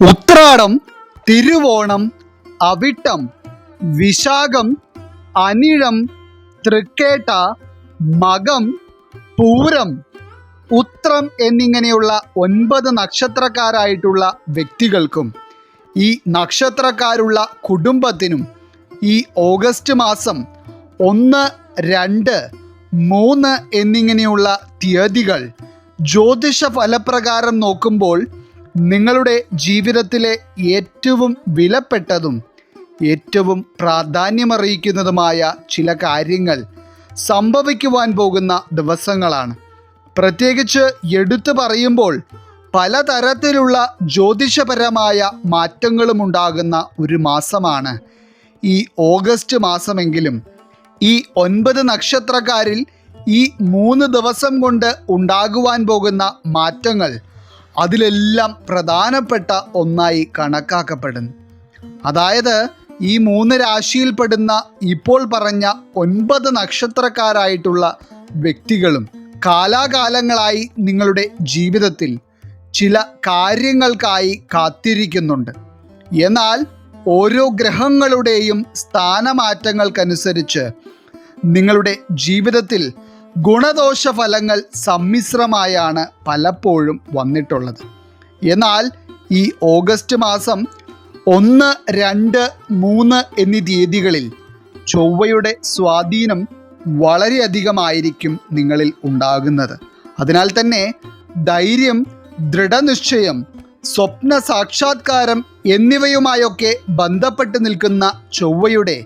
ഉത്രാടം തിരുവോണം അവിട്ടം വിശാഖം അനിഴം തൃക്കേട്ട മകം പൂരം ഉത്രം എന്നിങ്ങനെയുള്ള ഒൻപത് നക്ഷത്രക്കാരായിട്ടുള്ള വ്യക്തികൾക്കും ഈ നക്ഷത്രക്കാരുള്ള കുടുംബത്തിനും ഈ ഓഗസ്റ്റ് മാസം ഒന്ന് രണ്ട് മൂന്ന് എന്നിങ്ങനെയുള്ള തീയതികൾ ജ്യോതിഷ ഫലപ്രകാരം നോക്കുമ്പോൾ നിങ്ങളുടെ ജീവിതത്തിലെ ഏറ്റവും വിലപ്പെട്ടതും ഏറ്റവും പ്രാധാന്യമറിയിക്കുന്നതുമായ ചില കാര്യങ്ങൾ സംഭവിക്കുവാൻ പോകുന്ന ദിവസങ്ങളാണ്. പ്രത്യേകിച്ച് എടുത്തു പറയുമ്പോൾ പലതരത്തിലുള്ള ജ്യോതിഷപരമായ മാറ്റങ്ങളും ഉണ്ടാകുന്ന ഒരു മാസമാണ്. ഈ ഓഗസ്റ്റ് മാസമെങ്കിലും ഈ ഒൻപത് നക്ഷത്രക്കാരിൽ ഈ മൂന്ന് ദിവസം കൊണ്ട് ഉണ്ടാകുവാൻ പോകുന്ന മാറ്റങ്ങൾ അതിലെല്ലാം പ്രധാനപ്പെട്ട ഒന്നായി കണക്കാക്കപ്പെടുന്നു. അതായത് ഈ മൂന്ന് രാശിയിൽപ്പെടുന്ന ഇപ്പോൾ പറഞ്ഞ ഒൻപത് നക്ഷത്രക്കാരായിട്ടുള്ള വ്യക്തികളും കാലാകാലങ്ങളായി നിങ്ങളുടെ ജീവിതത്തിൽ ചില കാര്യങ്ങൾക്കായി കാത്തിരിക്കുന്നുണ്ട്. എന്നാൽ ഓരോ ഗ്രഹങ്ങളുടെയും സ്ഥാനമാറ്റങ്ങൾക്കനുസരിച്ച് നിങ്ങളുടെ ജീവിതത്തിൽ ഗുണദോഷ ഫലങ്ങൾ സമ്മിശ്രമായാണ് പലപ്പോഴും വന്നിട്ടുള്ളത്. എന്നാൽ ഈ ഓഗസ്റ്റ് മാസം ഒന്ന് രണ്ട് മൂന്ന് എന്നീ തീയതികളിൽ ചൊവ്വയുടെ സ്വാധീനം വളരെയധികമായിരിക്കും നിങ്ങളിൽ ഉണ്ടാകുന്നത്. അതിനാൽ തന്നെ ധൈര്യം ദൃഢനിശ്ചയം സ്വപ്ന സാക്ഷാത്കാരം എന്നിവയുമായൊക്കെ ബന്ധപ്പെട്ട് നിൽക്കുന്ന ചൊവ്വയുടെ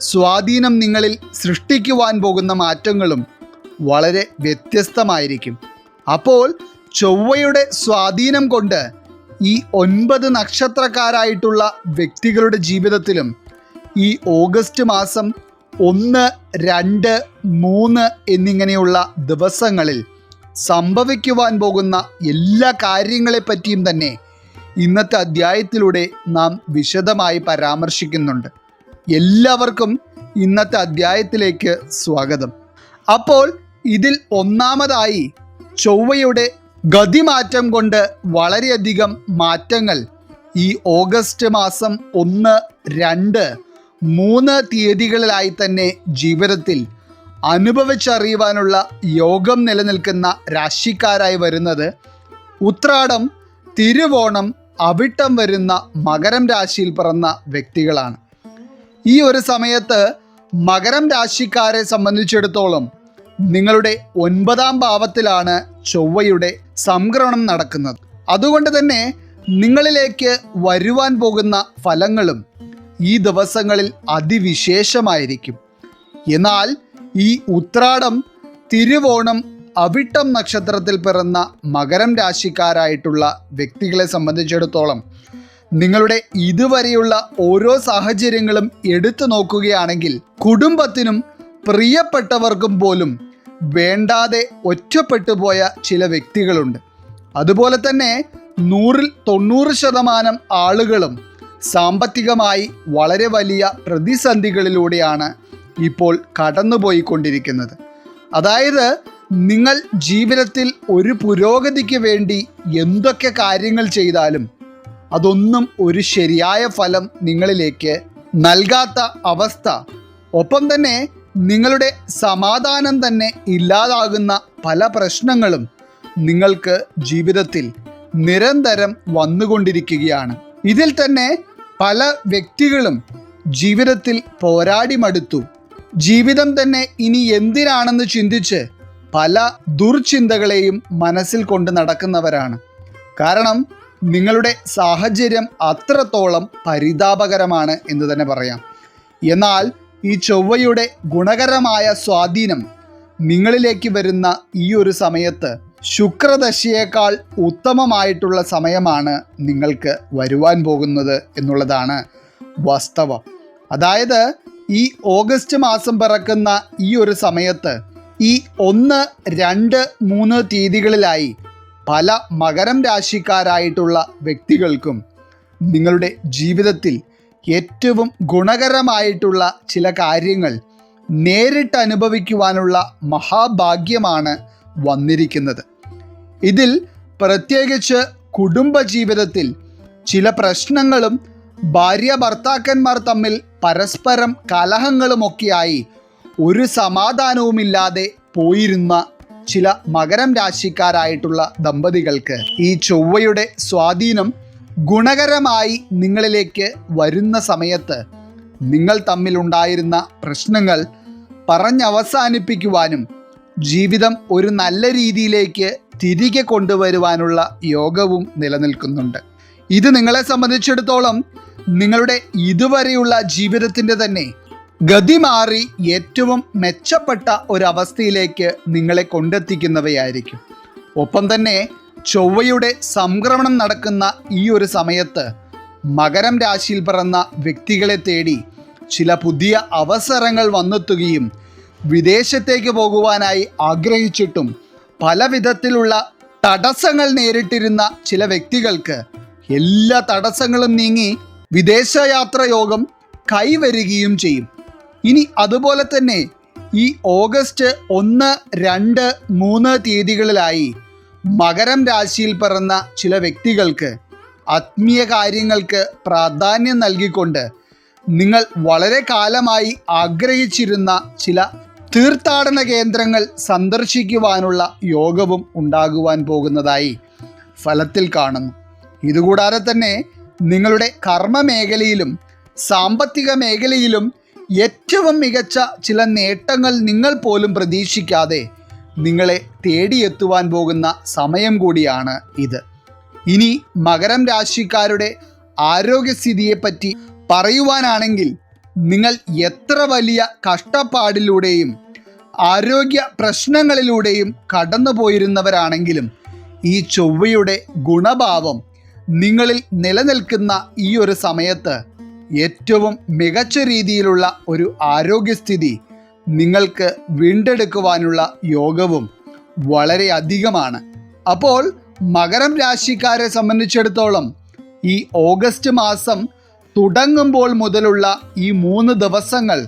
സ്വാധീനം നിങ്ങളിൽ സൃഷ്ടിക്കുവാൻ പോകുന്ന മാറ്റങ്ങളും വളരെ വ്യത്യസ്തമായിരിക്കും. അപ്പോൾ ചൊവ്വയുടെ സ്വാധീനം കൊണ്ട് ഈ ഒൻപത് നക്ഷത്രക്കാരായിട്ടുള്ള വ്യക്തികളുടെ ജീവിതത്തിലും ഈ ഓഗസ്റ്റ് മാസം ഒന്ന് രണ്ട് മൂന്ന് എന്നിങ്ങനെയുള്ള ദിവസങ്ങളിൽ സംഭവിക്കുവാൻ പോകുന്ന എല്ലാ കാര്യങ്ങളെപ്പറ്റിയും തന്നെ ഇന്നത്തെ അധ്യായത്തിലൂടെ നാം വിശദമായി പരാമർശിക്കുന്നുണ്ട്. എല്ലാവർക്കും ഇന്നത്തെ അധ്യായത്തിലേക്ക് സ്വാഗതം. അപ്പോൾ ഇതിൽ ഒന്നാമതായി ചൊവ്വയുടെ ഗതിമാറ്റം കൊണ്ട് വളരെയധികം മാറ്റങ്ങൾ. ഈ ഓഗസ്റ്റ് മാസം ഒന്ന് രണ്ട് മൂന്ന് തീയതികളിലായി തന്നെ ജീവിതത്തിൽ അനുഭവിച്ചറിയുവാനുള്ള യോഗം നിലനിൽക്കുന്ന രാശിക്കാരായി വരുന്നത് ഉത്രാടം തിരുവോണം അവിട്ടം വരുന്ന മകരം രാശിയിൽ പിറന്ന വ്യക്തികളാണ്. ഈ ഒരു സമയത്ത് മകരം രാശിക്കാരെ സംബന്ധിച്ചിടത്തോളം നിങ്ങളുടെ ഒൻപതാം ഭാവത്തിലാണ് ചൊവ്വയുടെ സംക്രമണം നടക്കുന്നത്. അതുകൊണ്ട് തന്നെ നിങ്ങളിലേക്ക് വരുവാൻ പോകുന്ന ഫലങ്ങളും ഈ ദിവസങ്ങളിൽ അതിവിശേഷമായിരിക്കും. എന്നാൽ ഈ ഉത്രാടം തിരുവോണം അവിട്ടം നക്ഷത്രത്തിൽ പിറന്ന മകരം രാശിക്കാരായിട്ടുള്ള വ്യക്തികളെ സംബന്ധിച്ചിടത്തോളം നിങ്ങളുടെ ഇതുവരെയുള്ള ഓരോ സാഹചര്യങ്ങളും എടുത്തു നോക്കുകയാണെങ്കിൽ കുടുംബത്തിനും പ്രിയപ്പെട്ടവർക്കും പോലും വേണ്ടാതെ ഒറ്റപ്പെട്ടു പോയ ചില വ്യക്തികളുണ്ട്. അതുപോലെ തന്നെ നൂറിൽ തൊണ്ണൂറ് ശതമാനം ആളുകളും സാമ്പത്തികമായി വളരെ വലിയ പ്രതിസന്ധികളിലൂടെയാണ് ഇപ്പോൾ കടന്നുപോയിക്കൊണ്ടിരിക്കുന്നത്. അതായത് നിങ്ങൾ ജീവിതത്തിൽ ഒരു പുരോഗതിക്ക് വേണ്ടി എന്തൊക്കെ കാര്യങ്ങൾ ചെയ്താലും അതൊന്നും ഒരു ശരിയായ ഫലം നിങ്ങളിലേക്ക് നൽകാത്ത അവസ്ഥ. ഒപ്പം തന്നെ നിങ്ങളുടെ സമാധാനം തന്നെ ഇല്ലാതാകുന്ന പല പ്രശ്നങ്ങളും നിങ്ങൾക്ക് ജീവിതത്തിൽ നിരന്തരം വന്നുകൊണ്ടിരിക്കുകയാണ്. ഇതിൽ തന്നെ പല വ്യക്തികളും ജീവിതത്തിൽ പോരാടി മടുത്തു. ജീവിതം തന്നെ ഇനി എന്തിനാണെന്ന് ചിന്തിച്ച് പല ദുർചിന്തകളെയും മനസ്സിൽ കൊണ്ട് നടക്കുന്നവരാണ്. കാരണം നിങ്ങളുടെ സാഹചര്യം അത്രത്തോളം പരിതാപകരമാണ് എന്ന് തന്നെ പറയാം. എന്നാൽ ഈ ചൊവ്വയുടെ ഗുണകരമായ സ്വാധീനം നിങ്ങളിലേക്ക് വരുന്ന ഈ ഒരു സമയത്ത് ശുക്രദശയേക്കാൾ ഉത്തമമായിട്ടുള്ള സമയമാണ് നിങ്ങൾക്ക് വരുവാൻ പോകുന്നത് എന്നുള്ളതാണ് വാസ്തവം. അതായത് ഈ ഓഗസ്റ്റ് മാസം പിറക്കുന്ന ഈ ഒരു സമയത്ത് ഈ ഒന്ന് രണ്ട് മൂന്ന് തീയതികളിലായി പല മകരം രാശിക്കാരായിട്ടുള്ള വ്യക്തികൾക്കും നിങ്ങളുടെ ജീവിതത്തിൽ ഏറ്റവും ഗുണകരമായിട്ടുള്ള ചില കാര്യങ്ങൾ നേരിട്ട് അനുഭവിക്കുവാനുള്ള മഹാഭാഗ്യമാണ് വന്നിരിക്കുന്നത്. ഇതിൽ പ്രത്യേകിച്ച് കുടുംബജീവിതത്തിൽ ചില പ്രശ്നങ്ങളും ഭാര്യ ഭർത്താക്കന്മാർ തമ്മിൽ പരസ്പരം കലഹങ്ങളുമൊക്കെയായി ഒരു സമാധാനവുമില്ലാതെ പോയിരുന്ന ചില മകരം രാശിക്കാരായിട്ടുള്ള ദമ്പതികൾക്ക് ഈ ചൊവ്വയുടെ സ്വാധീനം ഗുണകരമായി നിങ്ങളിലേക്ക് വരുന്ന സമയത്ത് നിങ്ങൾ തമ്മിലുണ്ടായിരുന്ന പ്രശ്നങ്ങൾ പറഞ്ഞവസാനിപ്പിക്കുവാനും ജീവിതം ഒരു നല്ല രീതിയിലേക്ക് തിരികെ കൊണ്ടുവരുവാനുള്ള യോഗവും നിലനിൽക്കുന്നുണ്ട്. ഇത് നിങ്ങളെ സംബന്ധിച്ചിടത്തോളം നിങ്ങളുടെ ഇതുവരെയുള്ള ജീവിതത്തിന്റെ തന്നെ ഗതി മാറി ഏറ്റവും മെച്ചപ്പെട്ട ഒരവസ്ഥയിലേക്ക് നിങ്ങളെ കൊണ്ടെത്തിക്കുന്നവയായിരിക്കും. ഒപ്പം തന്നെ ചൊവ്വയുടെ സംക്രമണം നടക്കുന്ന ഈ ഒരു സമയത്ത് മകരം രാശിയിൽ പിറന്ന വ്യക്തികളെ തേടി ചില പുതിയ അവസരങ്ങൾ വന്നെത്തുകയും വിദേശത്തേക്ക് പോകുവാനായി ആഗ്രഹിച്ചിട്ടും പല വിധത്തിലുള്ള തടസ്സങ്ങൾ നേരിട്ടിരുന്ന ചില വ്യക്തികൾക്ക് എല്ലാ തടസ്സങ്ങളും നീങ്ങി വിദേശയാത്ര യോഗം കൈവരികയും ചെയ്യും. ഇനി അതുപോലെ തന്നെ ഈ ഓഗസ്റ്റ് ഒന്ന് രണ്ട് മൂന്ന് തീയതികളിലായി മകരം രാശിയിൽ പിറന്ന ചില വ്യക്തികൾക്ക് ആത്മീയ കാര്യങ്ങൾക്ക് പ്രാധാന്യം നൽകിക്കൊണ്ട് നിങ്ങൾ വളരെ കാലമായി ആഗ്രഹിച്ചിരുന്ന ചില തീർത്ഥാടന കേന്ദ്രങ്ങൾ സന്ദർശിക്കുവാനുള്ള യോഗവും ഉണ്ടാകുവാൻ പോകുന്നതായി ഫലത്തിൽ കാണുന്നു. ഇതുകൂടാതെ തന്നെ നിങ്ങളുടെ കർമ്മ മേഖലയിലും സാമ്പത്തിക മേഖലയിലും ഏറ്റവും മികച്ച ചില നേട്ടങ്ങൾ നിങ്ങൾ പോലും പ്രതീക്ഷിക്കാതെ നിങ്ങളെ തേടിയെത്തുവാൻ പോകുന്ന സമയം കൂടിയാണ് ഇത്. ഇനി മകരം രാശിക്കാരുടെ ആരോഗ്യസ്ഥിതിയെപ്പറ്റി പറയുവാനാണെങ്കിൽ നിങ്ങൾ എത്ര വലിയ കഷ്ടപ്പാടിലൂടെയും ആരോഗ്യ പ്രശ്നങ്ങളിലൂടെയും കടന്നു പോയിരുന്നവരാണെങ്കിലും ഈ ചൊവ്വയുടെ ഗുണഭാവം നിങ്ങളിൽ നിലനിൽക്കുന്ന ഈ ഒരു സമയത്ത് ഏറ്റവും മികച്ച രീതിയിലുള്ള ഒരു ആരോഗ്യസ്ഥിതി നിങ്ങൾക്ക് വീണ്ടെടുക്കുവാനുള്ള യോഗവും വളരെ അധികമാണ്. അപ്പോൾ മകരം രാശിക്കാരെ സംബന്ധിച്ചിടത്തോളം ഈ ഓഗസ്റ്റ് മാസം തുടങ്ങുമ്പോൾ മുതലുള്ള ഈ മൂന്ന് ദിവസങ്ങൾ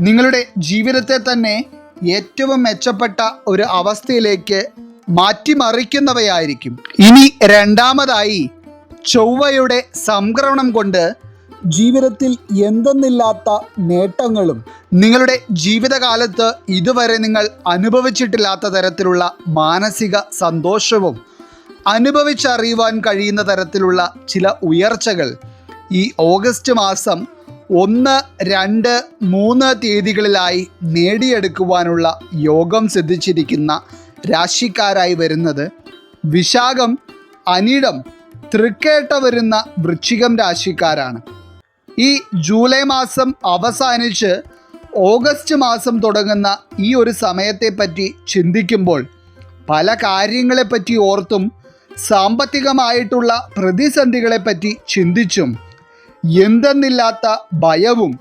നിങ്ങളുടെ ജീവിതത്തെ തന്നെ ഏറ്റവും മെച്ചപ്പെട്ട ഒരു അവസ്ഥയിലേക്ക് മാറ്റിമറിക്കുന്നവയായിരിക്കും. ഇനി രണ്ടാമതായി ചൊവ്വയുടെ സംക്രമണം കൊണ്ട് ജീവിതത്തിൽ എന്തെന്നില്ലാത്ത നേട്ടങ്ങളും നിങ്ങളുടെ ജീവിതകാലത്ത് ഇതുവരെ നിങ്ങൾ അനുഭവിച്ചിട്ടില്ലാത്ത തരത്തിലുള്ള മാനസിക സന്തോഷവും അനുഭവിച്ചറിയുവാൻ കഴിയുന്ന തരത്തിലുള്ള ചില ഉയർച്ചകൾ ഈ ഓഗസ്റ്റ് മാസം ഒന്ന് രണ്ട് മൂന്ന് തീയതികളിലായി നേടിയെടുക്കുവാനുള്ള യോഗം സിദ്ധിച്ചിരിക്കുന്ന രാശിക്കാരായി വരുന്നത് വിശാഖം അനിടം തൃക്കേട്ട വരുന്ന വൃശ്ചികം രാശിക്കാരാണ്. ഈ ജൂലൈ മാസം അവസാനിച്ച് ഓഗസ്റ്റ് മാസം തുടങ്ങുന്ന ഈ ഒരു സമയത്തെപ്പറ്റി ചിന്തിക്കുമ്പോൾ പല കാര്യങ്ങളെപ്പറ്റി ഓർത്തും സാമ്പത്തികമായിട്ടുള്ള പ്രതിസന്ധികളെപ്പറ്റി ചിന്തിച്ചും എന്തെന്നില്ലാത്ത ഭയവും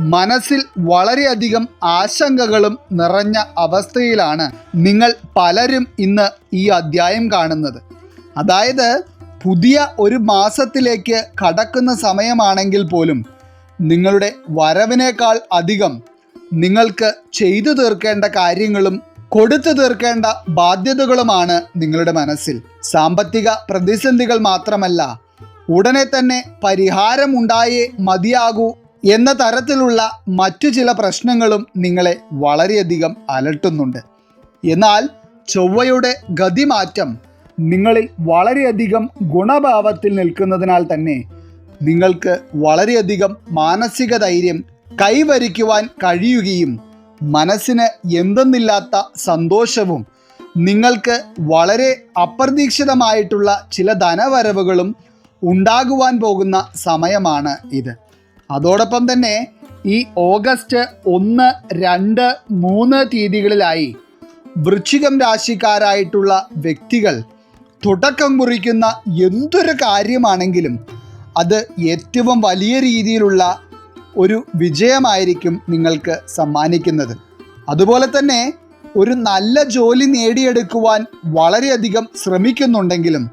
മനസ്സിൽ വളരെയധികം ആശങ്കകളും നിറഞ്ഞ അവസ്ഥയിലാണ് നിങ്ങൾ പലരും ഇന്ന് ഈ അധ്യായം കാണുന്നത്. അതായത് പുതിയ ഒരു മാസത്തിലേക്ക് കടക്കുന്ന സമയമാണെങ്കിൽ പോലും നിങ്ങളുടെ വരവിനേക്കാൾ അധികം നിങ്ങൾക്ക് ചെയ്തു തീർക്കേണ്ട കാര്യങ്ങളും കൊടുത്തു തീർക്കേണ്ട ബാധ്യതകളുമാണ് നിങ്ങളുടെ മനസ്സിൽ. സാമ്പത്തിക പ്രതിസന്ധികൾ മാത്രമല്ല ഉടനെ തന്നെ പരിഹാരമുണ്ടായേ മതിയാകൂ എന്ന തരത്തിലുള്ള മറ്റു ചില പ്രശ്നങ്ങളും നിങ്ങളെ വളരെയധികം അലട്ടുന്നുണ്ട്. എന്നാൽ ചൊവ്വയുടെ ഗതിമാറ്റം നിങ്ങളിൽ വളരെയധികം ഗുണഭാവത്തിൽ നിൽക്കുന്നതിനാൽ തന്നെ നിങ്ങൾക്ക് വളരെയധികം മാനസിക ധൈര്യം കൈവരിക്കുവാൻ കഴിയുകയും മനസ്സിന് എന്തെന്നില്ലാത്ത സന്തോഷവും നിങ്ങൾക്ക് വളരെ അപ്രതീക്ഷിതമായിട്ടുള്ള ചില ധനവരവുകളും ഉണ്ടാകുവാൻ പോകുന്ന സമയമാണ് ഇത്. അതോടൊപ്പം തന്നെ ഈ ഓഗസ്റ്റ് ഒന്ന് രണ്ട് മൂന്ന് തീയതികളിലായി വൃശ്ചികം രാശിക്കാരായിട്ടുള്ള വ്യക്തികൾ തുടക്കം കുറിക്കുന്ന എന്തൊരു കാര്യമാണെങ്കിലും അത് ഏറ്റവും വലിയ രീതിയിലുള്ള ഒരു വിജയമായിരിക്കും നിങ്ങൾക്ക് സമ്മാനിക്കുന്നത്. അതുപോലെ തന്നെ ഒരു നല്ല ജോലി നേടിയെടുക്കുവാൻ വളരെയധികം ശ്രമിക്കുന്നുണ്ടെങ്കിലും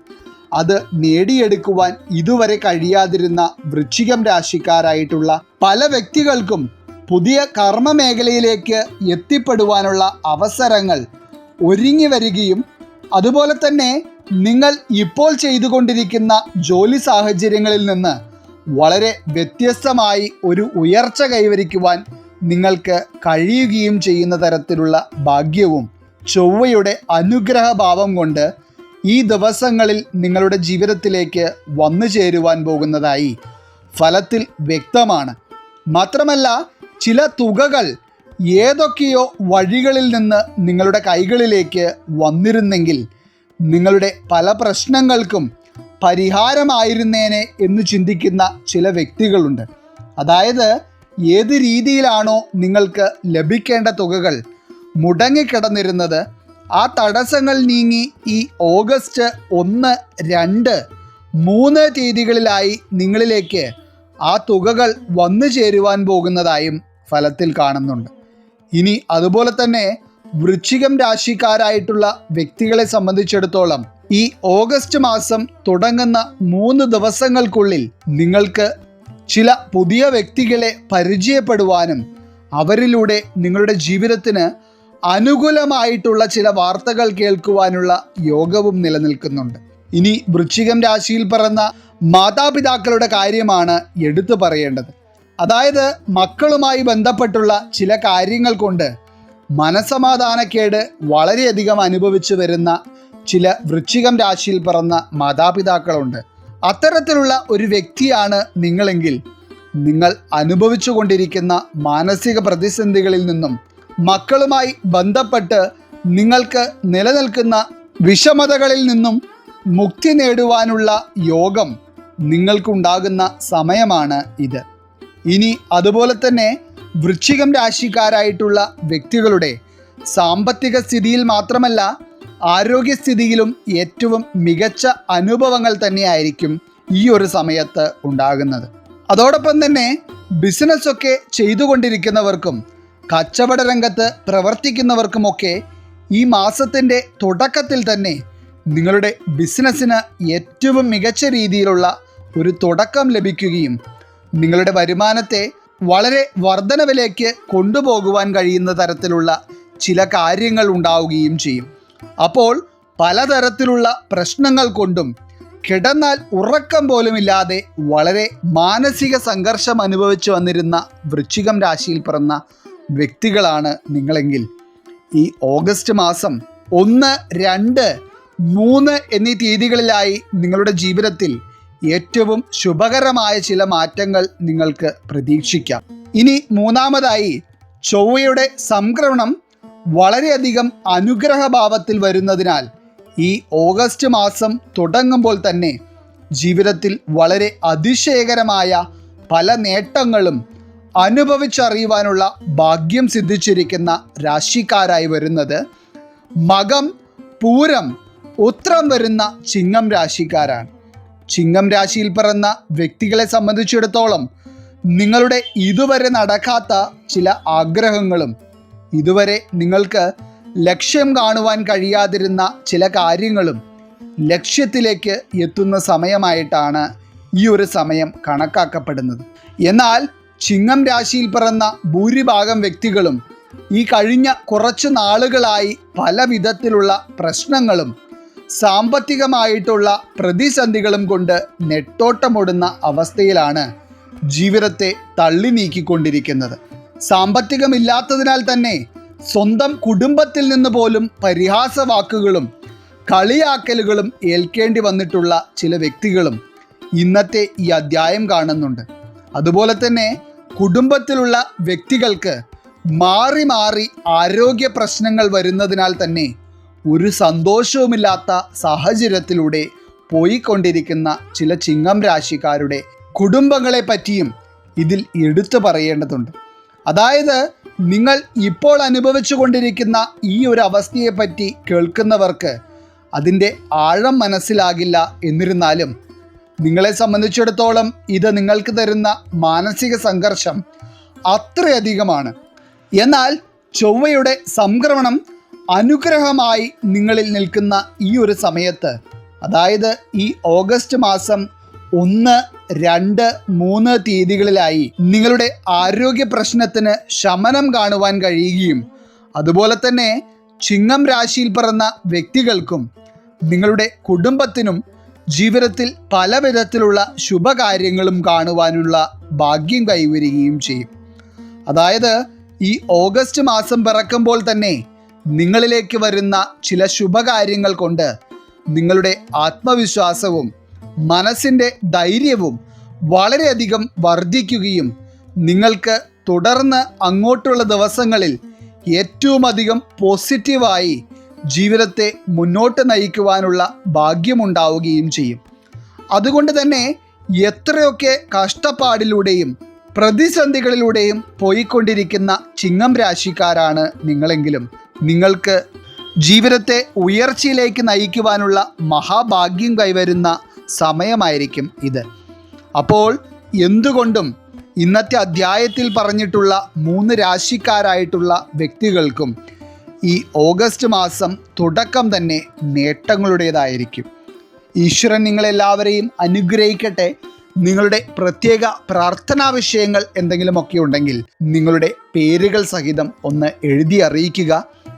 അത് നേടിയെടുക്കുവാൻ ഇതുവരെ കഴിയാതിരുന്ന വൃശ്ചികം രാശിക്കാരായിട്ടുള്ള പല വ്യക്തികൾക്കും പുതിയ കർമ്മ മേഖലയിലേക്ക് എത്തിപ്പെടുവാനുള്ള അവസരങ്ങൾ ഒരുങ്ങി വരികയും അതുപോലെ തന്നെ നിങ്ങൾ ഇപ്പോൾ ചെയ്തുകൊണ്ടിരിക്കുന്ന ജോലി സാഹചര്യങ്ങളിൽ നിന്ന് വളരെ വ്യത്യസ്തമായി ഒരു ഉയർച്ച കൈവരിക്കുവാൻ നിങ്ങൾക്ക് കഴിയുകയും ചെയ്യുന്ന തരത്തിലുള്ള ഭാഗ്യവും ചൊവ്വയുടെ അനുഗ്രഹഭാവം കൊണ്ട് ഈ ദിവസങ്ങളിൽ നിങ്ങളുടെ ജീവിതത്തിലേക്ക് വന്നു ചേരുവാൻ പോകുന്നതായി ഫലത്തിൽ വ്യക്തമാണ്. മാത്രമല്ല ചില തുകകൾ ഏതൊക്കെയോ വഴികളിൽ നിന്ന് നിങ്ങളുടെ കൈകളിലേക്ക് വന്നിരുന്നെങ്കിൽ നിങ്ങളുടെ പല പ്രശ്നങ്ങൾക്കും പരിഹാരമായിരുന്നേനെ എന്ന് ചിന്തിക്കുന്ന ചില വ്യക്തികളുണ്ട്. അതായത് ഏത് രീതിയിലാണോ നിങ്ങൾക്ക് ലഭിക്കേണ്ട തുകകൾ മുടങ്ങിക്കിടന്നിരുന്നത് ആ തടസ്സങ്ങൾ നീങ്ങി ഈ ഓഗസ്റ്റ് ഒന്ന് രണ്ട് മൂന്ന് തീയതികളിലായി നിങ്ങളിലേക്ക് ആ തുകകൾ വന്നു ചേരുവാൻ പോകുന്നതായും ഫലത്തിൽ കാണുന്നുണ്ട്. ഇനി അതുപോലെ തന്നെ വൃശ്ചികം രാശിക്കാരായിട്ടുള്ള വ്യക്തികളെ സംബന്ധിച്ചിടത്തോളം ഈ ഓഗസ്റ്റ് മാസം തുടങ്ങുന്ന മൂന്ന് ദിവസങ്ങൾക്കുള്ളിൽ നിങ്ങൾക്ക് ചില പുതിയ വ്യക്തികളെ പരിചയപ്പെടുവാനും അവരിലൂടെ നിങ്ങളുടെ ജീവിതത്തിന് അനുകൂലമായിട്ടുള്ള ചില വാർത്തകൾ കേൾക്കുവാനുള്ള യോഗവും നിലനിൽക്കുന്നുണ്ട്. ഇനി വൃശ്ചികം രാശിയിൽ പറഞ്ഞ മാതാപിതാക്കളുടെ കാര്യമാണ് എടുത്തു പറയേണ്ടത്. അതായത് മക്കളുമായി ബന്ധപ്പെട്ടുള്ള ചില കാര്യങ്ങൾ കൊണ്ട് മനസമാധാനക്കേട് വളരെയധികം അനുഭവിച്ചു വരുന്ന ചില വൃശ്ചികം രാശിയിൽ പിറന്ന മാതാപിതാക്കളുണ്ട്. അത്തരത്തിലുള്ള ഒരു വ്യക്തിയാണ് നിങ്ങളെങ്കിൽ നിങ്ങൾ അനുഭവിച്ചു കൊണ്ടിരിക്കുന്ന മാനസിക പ്രതിസന്ധികളിൽ നിന്നും മക്കളുമായി ബന്ധപ്പെട്ട് നിങ്ങൾക്ക് നിലനിൽക്കുന്ന വിഷമതകളിൽ നിന്നും മുക്തി നേടുവാനുള്ള യോഗം നിങ്ങൾക്കുണ്ടാകുന്ന സമയമാണ് ഇത്. ഇനി അതുപോലെ തന്നെ വൃശ്ചികം രാശിക്കാരായിട്ടുള്ള വ്യക്തികളുടെ സാമ്പത്തിക സ്ഥിതിയിൽ മാത്രമല്ല ആരോഗ്യസ്ഥിതിയിലും ഏറ്റവും മികച്ച അനുഭവങ്ങൾ തന്നെയായിരിക്കും ഈ ഒരു സമയത്ത് ഉണ്ടാകുന്നത്. അതോടൊപ്പം തന്നെ ബിസിനസ്സൊക്കെ ചെയ്തുകൊണ്ടിരിക്കുന്നവർക്കും കച്ചവട രംഗത്ത് പ്രവർത്തിക്കുന്നവർക്കുമൊക്കെ ഈ മാസത്തിന്റെ തുടക്കത്തിൽ തന്നെ നിങ്ങളുടെ ബിസിനസ്സിന് ഏറ്റവും മികച്ച രീതിയിലുള്ള ഒരു തുടക്കം ലഭിക്കുകയും നിങ്ങളുടെ വരുമാനത്തെ വളരെ വർധനവിലേക്ക് കൊണ്ടുപോകുവാൻ കഴിയുന്ന തരത്തിലുള്ള ചില കാര്യങ്ങൾ ഉണ്ടാവുകയും ചെയ്യും. അപ്പോൾ പലതരത്തിലുള്ള പ്രശ്നങ്ങൾ കൊണ്ടും കിടന്നാൽ ഉറക്കം പോലുമില്ലാതെ വളരെ മാനസിക സംഘർഷം അനുഭവിച്ചു വന്നിരുന്ന വൃശ്ചികം രാശിയിൽ പിറന്ന വ്യക്തികളാണ് നിങ്ങളെങ്കിൽ. ഈ ഓഗസ്റ്റ് മാസം ഒന്ന് രണ്ട് മൂന്ന് എന്നീ തീയതികളിലായി നിങ്ങളുടെ ജീവിതത്തിൽ ഏറ്റവും ശുഭകരമായ ചില മാറ്റങ്ങൾ നിങ്ങൾക്ക് പ്രതീക്ഷിക്കാം. ഇനി മൂന്നാമതായി ചൊവ്വയുടെ സംക്രമണം വളരെയധികം അനുഗ്രഹഭാവത്തിൽ വരുന്നതിനാൽ ഈ ഓഗസ്റ്റ് മാസം തുടങ്ങുമ്പോൾ തന്നെ ജീവിതത്തിൽ വളരെ അതിശയകരമായ പല നേട്ടങ്ങളും അനുഭവിച്ചറിയുവാനുള്ള ഭാഗ്യം സിദ്ധിച്ചിരിക്കുന്ന രാശിക്കാരായി വരുന്നത് മകം പൂരം ഉത്രം വരുന്ന ചിങ്ങം രാശിക്കാരാണ്. ചിങ്ങം രാശിയിൽ പിറന്ന വ്യക്തികളെ സംബന്ധിച്ചിടത്തോളം നിങ്ങളുടെ ഇതുവരെ നടക്കാത്ത ചില ആഗ്രഹങ്ങളും ഇതുവരെ നിങ്ങൾക്ക് ലക്ഷ്യം കാണുവാൻ കഴിയാതിരുന്ന ചില കാര്യങ്ങളും ലക്ഷ്യത്തിലേക്ക് എത്തുന്ന സമയമായിട്ടാണ് ഈ ഒരു സമയം കണക്കാക്കപ്പെടുന്നത്. എന്നാൽ ചിങ്ങം രാശിയിൽ പിറന്ന ഭൂരിഭാഗം വ്യക്തികളും ഈ കഴിഞ്ഞ കുറച്ച് നാളുകളായി പല വിധത്തിലുള്ള പ്രശ്നങ്ങളും സാമ്പത്തികമായിട്ടുള്ള പ്രതിസന്ധികളും കൊണ്ട് നെട്ടോട്ടമൊടുന്ന അവസ്ഥയിലാണ് ജീവിതത്തെ തള്ളി നീക്കിക്കൊണ്ടിരിക്കുന്നത്. സാമ്പത്തികമില്ലാത്തതിനാൽ തന്നെ സ്വന്തം കുടുംബത്തിൽ നിന്ന് പോലും പരിഹാസ വാക്കുകളും കളിയാക്കലുകളും ഏൽക്കേണ്ടി വന്നിട്ടുള്ള ചില വ്യക്തികളും ഇന്നത്തെ ഈ അധ്യായം കാണുന്നുണ്ട്. അതുപോലെ തന്നെ കുടുംബത്തിലുള്ള വ്യക്തികൾക്ക് മാറി മാറി ആരോഗ്യ പ്രശ്നങ്ങൾ വരുന്നതിനാൽ തന്നെ ഒരു സന്തോഷവുമില്ലാത്ത സാഹചര്യത്തിലൂടെ പോയിക്കൊണ്ടിരിക്കുന്ന ചില ചിങ്ങം രാശിക്കാരുടെ കുടുംബങ്ങളെ പറ്റിയും ഇതിൽ എടുത്തു പറയേണ്ടതുണ്ട്. അതായത് നിങ്ങൾ ഇപ്പോൾ അനുഭവിച്ചു കൊണ്ടിരിക്കുന്ന ഈ ഒരു അവസ്ഥയെപ്പറ്റി കേൾക്കുന്നവർക്ക് അതിന്റെ ആഴം മനസ്സിലാകില്ല എന്നിരുന്നാലും നിങ്ങളെ സംബന്ധിച്ചിടത്തോളം ഇത് നിങ്ങൾക്ക് തരുന്ന മാനസിക സംഘർഷം അത്രയധികമാണ്. എന്നാൽ ചൊവ്വയുടെ സംക്രമണം അനുഗ്രഹമായി നിങ്ങളിൽ നിൽക്കുന്ന ഈ ഒരു സമയത്ത് അതായത് ഈ ഓഗസ്റ്റ് മാസം ഒന്ന് രണ്ട് മൂന്ന് തീയതികളിലായി നിങ്ങളുടെ ആരോഗ്യ പ്രശ്നത്തിന് ശമനം കാണുവാൻ കഴിയുകയും അതുപോലെ തന്നെ ചിങ്ങം രാശിയിൽ പിറന്ന വ്യക്തികൾക്കും നിങ്ങളുടെ കുടുംബത്തിനും ജീവിതത്തിൽ പല വിധത്തിലുള്ള ശുഭകാര്യങ്ങളും കാണുവാനുള്ള ഭാഗ്യം കൈവരികയും ചെയ്യും. അതായത് ഈ ഓഗസ്റ്റ് മാസം പിറക്കുമ്പോൾ തന്നെ നിങ്ങളിലേക്ക് വരുന്ന ചില ശുഭകാര്യങ്ങൾ കൊണ്ട് നിങ്ങളുടെ ആത്മവിശ്വാസവും മനസ്സിന്റെ ധൈര്യവും വളരെയധികം വർദ്ധിക്കുകയും നിങ്ങൾക്ക് തുടർന്ന് അങ്ങോട്ടുള്ള ദിവസങ്ങളിൽ ഏറ്റവും അധികം പോസിറ്റീവായി ജീവിതത്തെ മുന്നോട്ട് നയിക്കുവാനുള്ള ഭാഗ്യമുണ്ടാവുകയും ചെയ്യും. അതുകൊണ്ട് തന്നെ എത്രയൊക്കെ കഷ്ടപ്പാടിലൂടെയും പ്രതിസന്ധികളിലൂടെയും പോയിക്കൊണ്ടിരിക്കുന്ന ചിങ്ങം രാശിക്കാരാണ് നിങ്ങളെങ്കിലും. നിങ്ങൾക്ക് ജീവിതത്തെ ഉയർച്ചയിലേക്ക് നയിക്കുവാനുള്ള മഹാഭാഗ്യം കൈവരുന്ന സമയമായിരിക്കും ഇത്. അപ്പോൾ എന്തുകൊണ്ടും ഇന്നത്തെ അധ്യായത്തിൽ പറഞ്ഞിട്ടുള്ള മൂന്ന് രാശിക്കാരായിട്ടുള്ള വ്യക്തികൾക്കും ഈ ഓഗസ്റ്റ് മാസം തുടക്കം തന്നെ നേട്ടങ്ങളുടേതായിരിക്കും. ഈശ്വരൻ നിങ്ങളെല്ലാവരെയും അനുഗ്രഹിക്കട്ടെ. നിങ്ങളുടെ പ്രത്യേക പ്രാർത്ഥനാ വിഷയങ്ങൾ എന്തെങ്കിലുമൊക്കെ ഉണ്ടെങ്കിൽ നിങ്ങളുടെ പേരുകൾ സഹിതം ഒന്ന് എഴുതി അറിയിക്കുക.